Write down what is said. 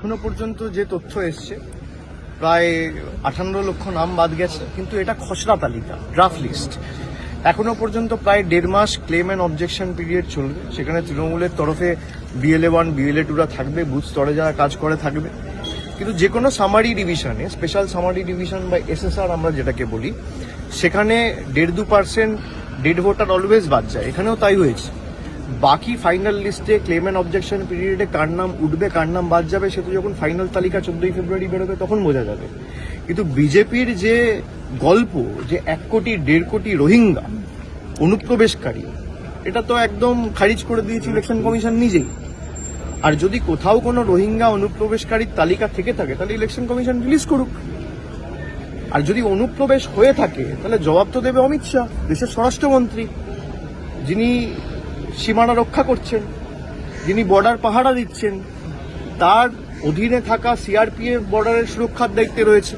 এখনও পর্যন্ত যে তথ্য এসছে, প্রায় আঠান্ন লক্ষ নাম বাদ গেছে, কিন্তু এটা খসড়া তালিকা ড্রাফট লিস্ট এখনও পর্যন্ত প্রায় দেড় মাস ক্লেম অ্যান্ড অবজেকশন পিরিয়ড চলবে, সেখানে তৃণমূলের তরফে বিএলএ ওয়ান বিএলএ টুরা থাকবে বুথ স্তরে যারা কাজ করে থাকবে। কিন্তু যে কোনো সামারি ডিভিশনে স্পেশাল সামারি ডিভিশন বা এসএসআর আমরা যেটাকে বলি, সেখানে দেড় দু পার্সেন্ট ডেড ভোটার অলওয়েজ বাদ যায়, এখানেও তাই হয়েছে। বাকি ফাইনাল লিস্টে ক্লেম অ্যান্ড অবজেকশন পিরিয়ডে কার নাম উঠবে, কার নাম বাদ যাবে, সে তো যখন ফাইনাল তালিকা চোদ্দই ফেব্রুয়ারি বেরোবে, তখন বোঝা যাবে। কিন্তু বিজেপির যে গল্প, যে এক কোটি, দেড় কোটি রোহিঙ্গা, অনুপ্রবেশকারী, এটা তো একদম খারিজ করে দিয়েছে ইলেকশন কমিশন নিজেই। আর যদি কোথাও কোনো রোহিঙ্গা অনুপ্রবেশকারীর তালিকা থেকে থাকে, তাহলে ইলেকশন কমিশন রিলিজ করুক। আর যদি অনুপ্রবেশ হয়ে থাকে, তাহলে জবাব তো দেবে অমিত শাহ, দেশের স্বরাষ্ট্রমন্ত্রী, যিনি সীমানা রক্ষা করছেন, যিনি বর্ডার পাহারা দিচ্ছেন, তার অধীনে থাকা সিআরপিএফ বর্ডারের সুরক্ষার দায়িত্বে রয়েছে।